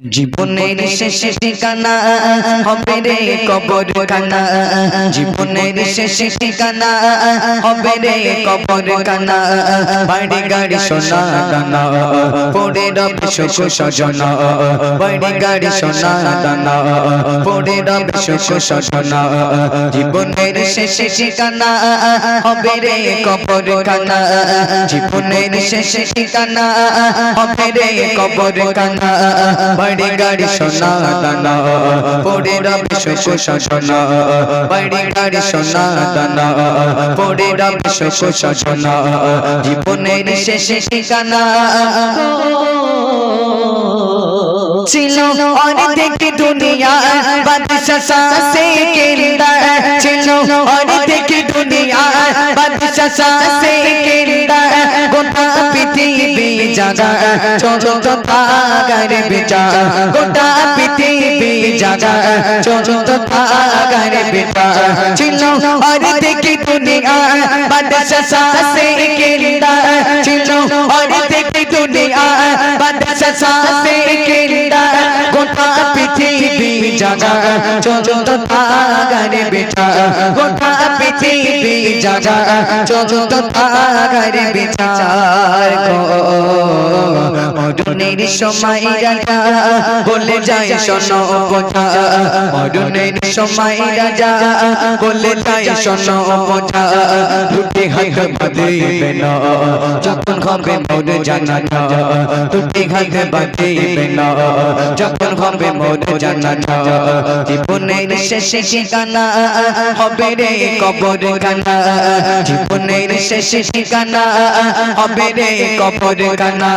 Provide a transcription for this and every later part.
জীবনের শেষে ঠিকানা হবে রে কবর কানা জীবনের শেষে ঠিকানা হবে রে কবর কানা বাড়ি গাড়ি সোনা দানা পড়ে রবে শোক সজনা। বাড়ি গাড়ি সোনা দানা পড়ে রবে সজনা। জীবনের শেষে ঠিকানা হবে রে কবর কানা জীবনের শেষে ঠিকানা হবে রে কবর কানা বাড়ি গাড়ি সোনা দানা পড়ে রবে শোক সজনা বাড়ি গাড়ি সোনা দানা পড়ে রবে শোক সজনা জীবনের শেষে ঠিকানা। ছিল অনেক দুনিয়া বাদশা সাসে কেন্দা ছিল অনেক দুনিয়া বাদশা সাসে গোটা পৃথিবী জাগা ছোট পাগার বেচা গোটা পৃথিবী জাগা ছোট পাগার বেচা। ছিল অনেক দুনিয়া বাদশা সাসে কেন্দা ছিল অনেক দুনিয়া বাদশা পৃথিবী জাগা চোদ্দ পাগারে বেটা গোটা পৃথিবী জাগা চোদ্দ পাগারে বেচার গো সময় রাজা বলে যায় শোনো বোঝা মরুনের সময় রাজা বলে যায় শোনো দুটি হাত বাঁধিবে যখন হবে মোর জানা দুটি হাত বাঁধিবে না যখন হবে মোর জানা জীবনের শেষে ঠিকানা হবে রে কবর কানা। জীবনের শেষে ঠিকানা হবে রে কবর কানা।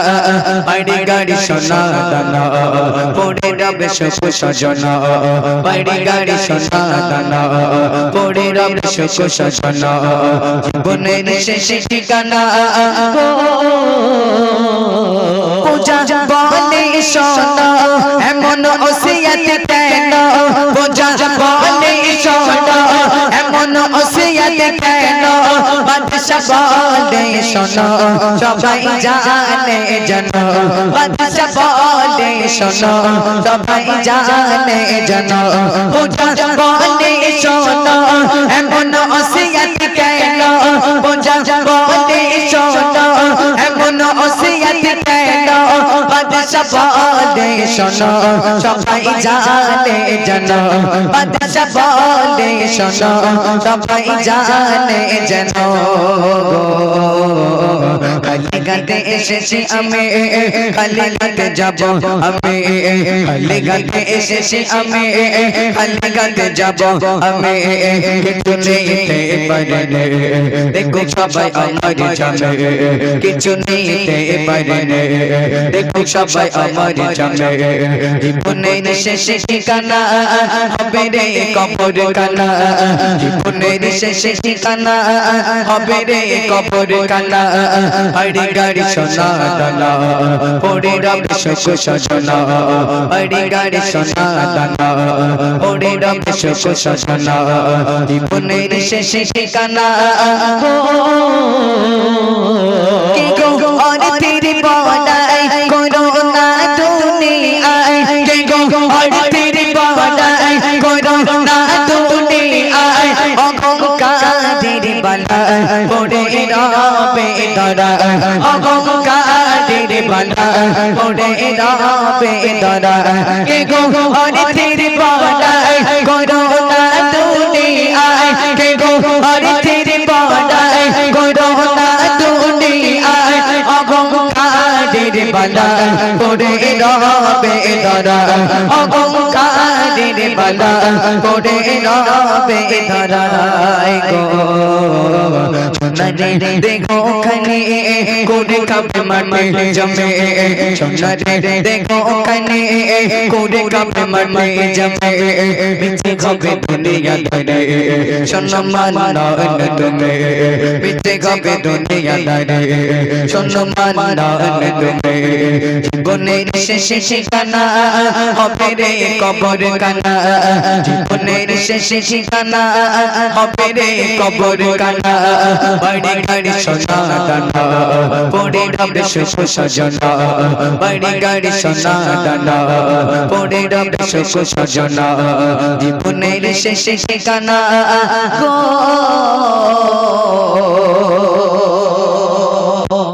বাড়ি গাড়ি সোনা দানা পড়ে রবে শোক সজনা। বাড়ি গাড়ি সোনা দানা পড়ে রবে শোক সজনা। জীবনের শেষে ঠিকানা। পূজা বলে সোনা এমন ওসিয়ত কেন? পূজা বলে সোনা এমন ওসিয়ত কেন? বাদশা বলে সোনা সবাই জানে জন বাদশা বলে সোনা সবাই জানে জন পূজা বলে সোনা শোনো সবাই জানে জন বাদশা বলে শোনো সবাই জানে জন খালি গাতে এসেছি আমি খালি গাতে যাব আমি খালি গাতে এসেছি আমি খালি গাতে যাব আমি কিছু নিতে পারি নে দেখো সবাই আমার জানে কিছু নিতে পারি নে দেখো সবাই আমার জানে জীবনের শেষে ঠিকানা হবে রে কবর কানা জীবনের শেষে ঠিকানা হবে রে কবর কানা হরি গাড়ি সোনা দানা ওরে রাম শোক সজনা হরি গাড়ি সোনা দানা ওরে রাম শোক সজনা জীবনের শেষে ঠিকানা। কি গো? পড়ে রবে দরা, অহংকারের বালা পড়ে রবে দরা কে গো অর্থের বড়াই করো না দুনিয়ায় কে গো অর্থের বড়াই করো না দুনিয়ায়, অহংকারের বালা পড়ে রবে দরা, অহংকারের বালা পড়ে রবে ধরাই গো সোনারে দেখো খানে করে কাপে মাঠে জমে সোনারে দেখো খানে করে কাপে মাঠে জমে মিছে হবে দুনিয়া ধরে সম্মান নয় তুমি মিছে হবে দুনিয়া ধরে সম্মান নয় তুমি জীবনের শেষে ঠিকানা হবে রে কবর কানা জীবনের শেষে ঠিকানা হবে রে কবর কানা বাড়ি গাড়ি সোনা দানা, পড়ে রবে সুখ সজনা, বাড়ি গাড়ি সোনা দানা, পড়ে রবে সুখ সজনা, জীবনের শেষে ঠিকানা গো।